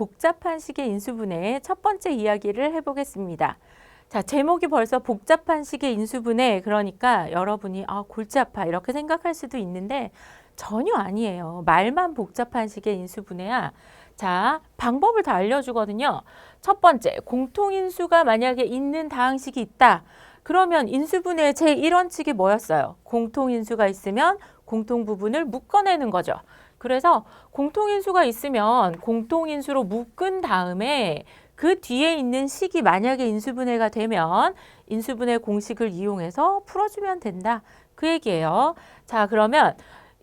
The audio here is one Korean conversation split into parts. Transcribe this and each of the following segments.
복잡한 식의 인수분해 첫 번째 이야기를 해보겠습니다. 자, 제목이 벌써 복잡한 식의 인수분해 그러니까 여러분이 아, 골치 아파 이렇게 생각할 수도 있는데 전혀 아니에요. 말만 복잡한 식의 인수분해야. 자, 방법을 다 알려주거든요. 첫 번째, 공통인수가 만약에 있는 다항식이 있다. 그러면 인수분해의 제1원칙이 뭐였어요? 공통인수가 있으면 공통 부분을 묶어내는 거죠. 그래서 공통인수가 있으면 공통인수로 묶은 다음에 그 뒤에 있는 식이 만약에 인수분해가 되면 인수분해 공식을 이용해서 풀어주면 된다. 그 얘기예요. 자, 그러면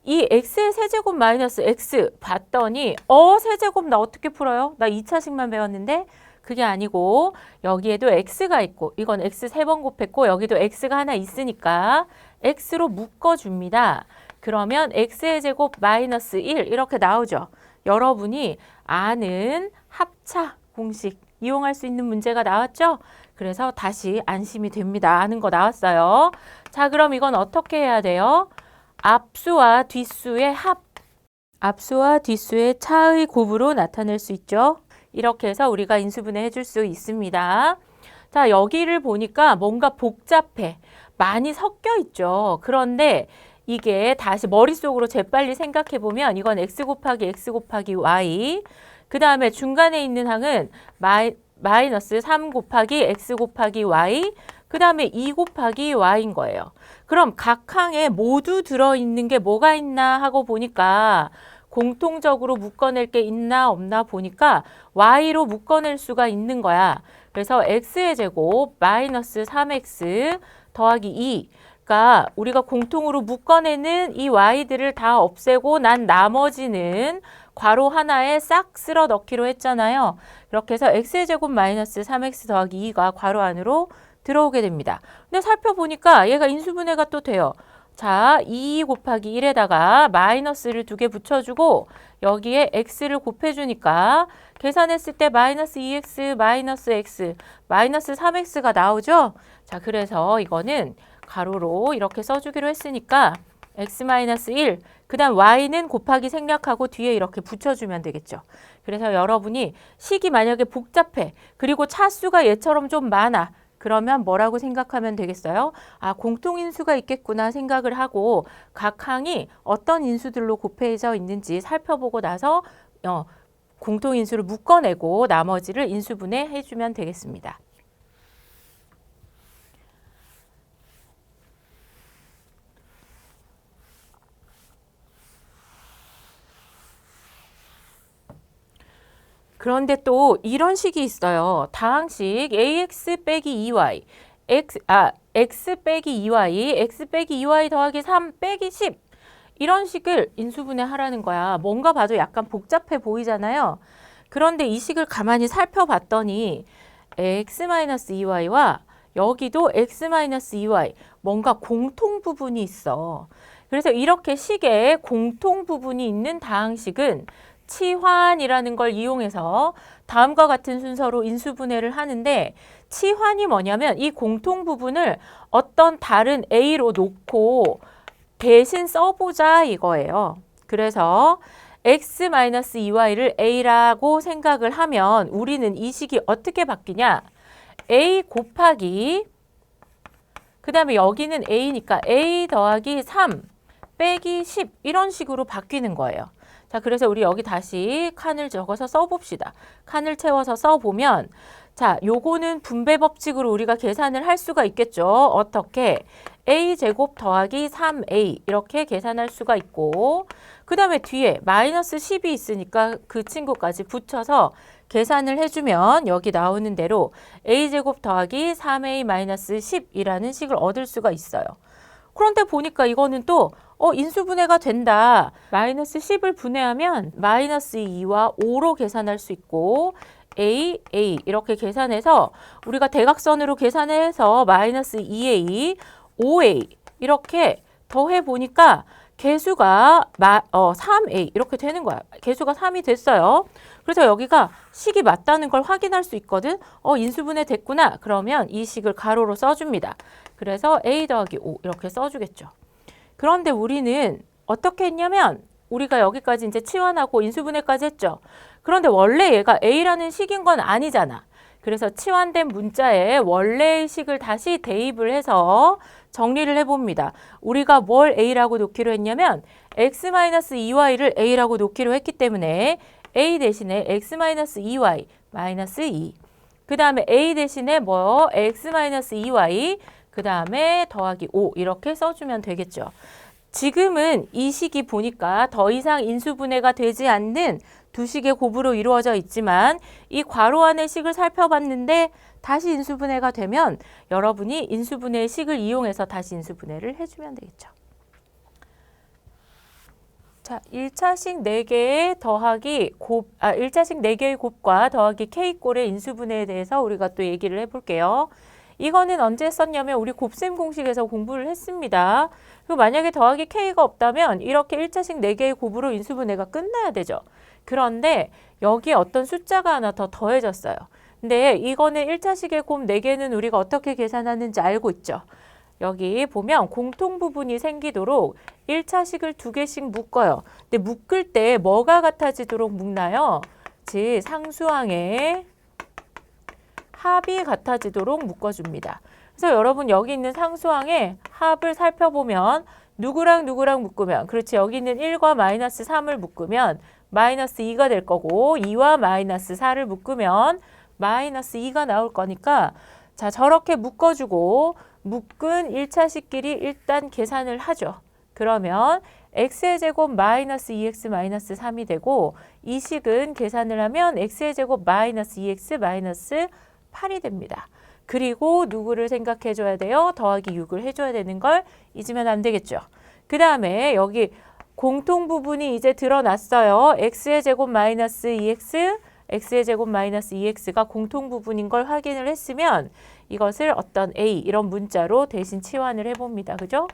이 x의 세제곱 마이너스 x 봤더니 어 세제곱 나 어떻게 풀어요? 나 2차식만 배웠는데 그게 아니고 여기에도 x가 있고 이건 x 세 번 곱했고 여기도 x가 하나 있으니까 x로 묶어줍니다. 그러면 x의 제곱 마이너스 1 이렇게 나오죠. 여러분이 아는 합차 공식 이용할 수 있는 문제가 나왔죠? 그래서 다시 안심이 됩니다. 아는 거 나왔어요. 자, 그럼 이건 어떻게 해야 돼요? 앞수와 뒷수의 합. 앞수와 뒷수의 차의 곱으로 나타낼 수 있죠. 이렇게 해서 우리가 인수분해 해줄 수 있습니다. 자, 여기를 보니까 뭔가 복잡해. 많이 섞여 있죠. 그런데 이게 다시 머릿속으로 재빨리 생각해 보면 이건 x 곱하기 x 곱하기 y. 그 다음에 중간에 있는 항은 마이, 마이너스 3 곱하기 x 곱하기 y. 그 다음에 2 곱하기 y인 거예요. 그럼 각 항에 모두 들어있는 게 뭐가 있나 하고 보니까 공통적으로 묶어낼 게 있나 없나 보니까 y로 묶어낼 수가 있는 거야. 그래서 x의 제곱 마이너스 3x 더하기 2. 그러니까 우리가 공통으로 묶어내는 이 y들을 다 없애고 난 나머지는 괄호 하나에 싹 쓸어 넣기로 했잖아요. 이렇게 해서 x의 제곱 마이너스 3x 더하기 2가 괄호 안으로 들어오게 됩니다. 근데 살펴보니까 얘가 인수분해가 또 돼요. 자, 2 곱하기 1에다가 마이너스를 두 개 붙여주고 여기에 x를 곱해주니까 계산했을 때 마이너스 2x 마이너스 x 마이너스 3x가 나오죠? 자, 그래서 이거는 가로로 이렇게 써주기로 했으니까 x 마이너스 1, 그 다음 y는 곱하기 생략하고 뒤에 이렇게 붙여주면 되겠죠. 그래서 여러분이 식이 만약에 복잡해, 그리고 차수가 얘처럼 좀 많아, 그러면 뭐라고 생각하면 되겠어요? 아, 공통인수가 있겠구나 생각을 하고 각 항이 어떤 인수들로 곱해져 있는지 살펴보고 나서 어, 공통인수를 묶어내고 나머지를 인수분해 해주면 되겠습니다. 그런데 또 이런 식이 있어요. 다항식 ax 빼기 2y, x, 아, x 빼기 2y, x 빼기 2y 더하기 3 빼기 10 이런 식을 인수분해 하라는 거야. 뭔가 봐도 약간 복잡해 보이잖아요. 그런데 이 식을 가만히 살펴봤더니 x-2y와 여기도 x-2y 뭔가 공통 부분이 있어. 그래서 이렇게 식에 공통 부분이 있는 다항식은 치환이라는 걸 이용해서 다음과 같은 순서로 인수분해를 하는데 치환이 뭐냐면 이 공통 부분을 어떤 다른 A로 놓고 대신 써보자 이거예요. 그래서 x-2y를 a라고 생각을 하면 우리는 이 식이 어떻게 바뀌냐? a 곱하기 그 다음에 여기는 a니까 a 더하기 3 빼기 10 이런 식으로 바뀌는 거예요. 자, 그래서 우리 여기 다시 칸을 적어서 써봅시다. 칸을 채워서 써보면 자, 요거는 분배 법칙으로 우리가 계산을 할 수가 있겠죠. 어떻게? a제곱 더하기 3a 이렇게 계산할 수가 있고 그 다음에 뒤에 마이너스 10이 있으니까 그 친구까지 붙여서 계산을 해주면 여기 나오는 대로 a제곱 더하기 3a 마이너스 10이라는 식을 얻을 수가 있어요. 그런데 보니까 이거는 또 어, 인수분해가 된다. 마이너스 10을 분해하면 마이너스 2와 5로 계산할 수 있고 A, A 이렇게 계산해서 우리가 대각선으로 계산해서 마이너스 2A, 5A 이렇게 더해 보니까 개수가 마, 어, 3A 이렇게 되는 거야. 개수가 3이 됐어요. 그래서 여기가 식이 맞다는 걸 확인할 수 있거든. 어, 인수분해 됐구나. 그러면 이 식을 가로로 써줍니다. 그래서 A 더하기 5 이렇게 써주겠죠. 그런데 우리는 어떻게 했냐면 우리가 여기까지 이제 치환하고 인수분해까지 했죠. 그런데 원래 얘가 A라는 식인 건 아니잖아. 그래서 치환된 문자에 원래의 식을 다시 대입을 해서 정리를 해봅니다. 우리가 뭘 A라고 놓기로 했냐면 x-2y를 A라고 놓기로 했기 때문에 A 대신에 x-2y 마이너스 2. 그 다음에 A 대신에 뭐 x-2y 그 다음에 더하기 5 이렇게 써주면 되겠죠. 지금은 이 식이 보니까 더 이상 인수분해가 되지 않는 두 식의 곱으로 이루어져 있지만 이 괄호 안의 식을 살펴봤는데 다시 인수분해가 되면 여러분이 인수분해의 식을 이용해서 다시 인수분해를 해주면 되겠죠. 자, 1차식 4개의 더하기 곱, 아, 1차식 4개의 곱과 더하기 K꼴의 인수분해에 대해서 우리가 또 얘기를 해볼게요. 이거는 언제 썼냐면 우리 곱셈 공식에서 공부를 했습니다. 그리고 만약에 더하기 K가 없다면 이렇게 1차식 4개의 곱으로 인수분해가 끝나야 되죠. 그런데 여기에 어떤 숫자가 하나 더 더해졌어요. 근데 이거는 1차식의 곱 4개는 우리가 어떻게 계산하는지 알고 있죠. 여기 보면 공통 부분이 생기도록 1차식을 두 개씩 묶어요. 근데 묶을 때 뭐가 같아지도록 묶나요? 즉 상수항의 합이 같아지도록 묶어줍니다. 그래서 여러분 여기 있는 상수항의 합을 살펴보면 누구랑 누구랑 묶으면 그렇지 여기 있는 1과 마이너스 3을 묶으면 마이너스 2가 될 거고 2와 마이너스 4를 묶으면 마이너스 2가 나올 거니까 자 저렇게 묶어주고 묶은 1차식끼리 일단 계산을 하죠. 그러면 x의 제곱 마이너스 2x 마이너스 3이 되고 이 식은 계산을 하면 x의 제곱 마이너스 2x 마이너스 8이 됩니다. 그리고 누구를 생각해 줘야 돼요? 더하기 6을 해줘야 되는 걸 잊으면 안 되겠죠. 그 다음에 여기 공통 부분이 이제 드러났어요. x의 제곱 마이너스 2x, x의 제곱 마이너스 2x가 공통 부분인 걸 확인을 했으면 이것을 어떤 a 이런 문자로 대신 치환을 해봅니다. 그죠?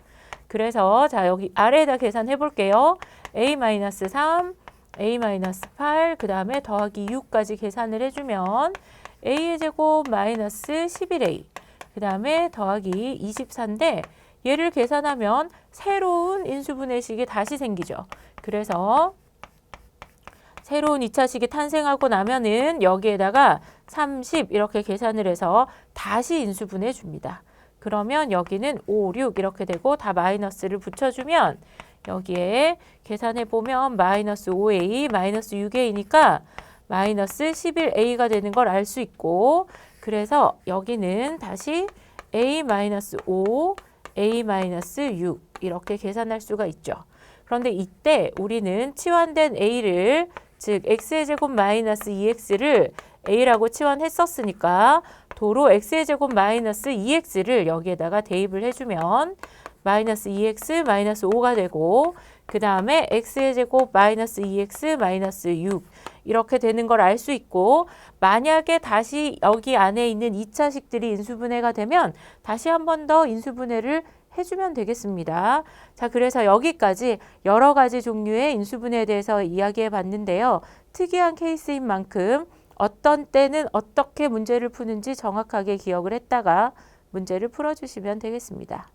그래서 자 여기 아래에다 계산해 볼게요. a 마이너스 3, a 마이너스 8, 그 다음에 더하기 6까지 계산을 해주면 a의 제곱 마이너스 11a 그 다음에 더하기 24인데 얘를 계산하면 새로운 인수분해식이 다시 생기죠. 그래서 새로운 2차식이 탄생하고 나면은 여기에다가 30 이렇게 계산을 해서 다시 인수분해 줍니다. 그러면 여기는 5, 6 이렇게 되고 다 마이너스를 붙여주면 여기에 계산해 보면 마이너스 5a 마이너스 6a니까 마이너스 11a가 되는 걸 알 수 있고 그래서 여기는 다시 a 마이너스 5 a 마이너스 6 이렇게 계산할 수가 있죠. 그런데 이때 우리는 치환된 a를 즉 x의 제곱 마이너스 2x를 a라고 치환했었으니까 도로 x의 제곱 마이너스 2x를 여기에다가 대입을 해주면 마이너스 2x 마이너스 5가 되고 그 다음에 x의 제곱 마이너스 2x 마이너스 6 이렇게 되는 걸 알 수 있고 만약에 다시 여기 안에 있는 2차식들이 인수분해가 되면 다시 한 번 더 인수분해를 해주면 되겠습니다. 자, 그래서 여기까지 여러 가지 종류의 인수분해에 대해서 이야기해 봤는데요. 특이한 케이스인 만큼 어떤 때는 어떻게 문제를 푸는지 정확하게 기억을 했다가 문제를 풀어주시면 되겠습니다.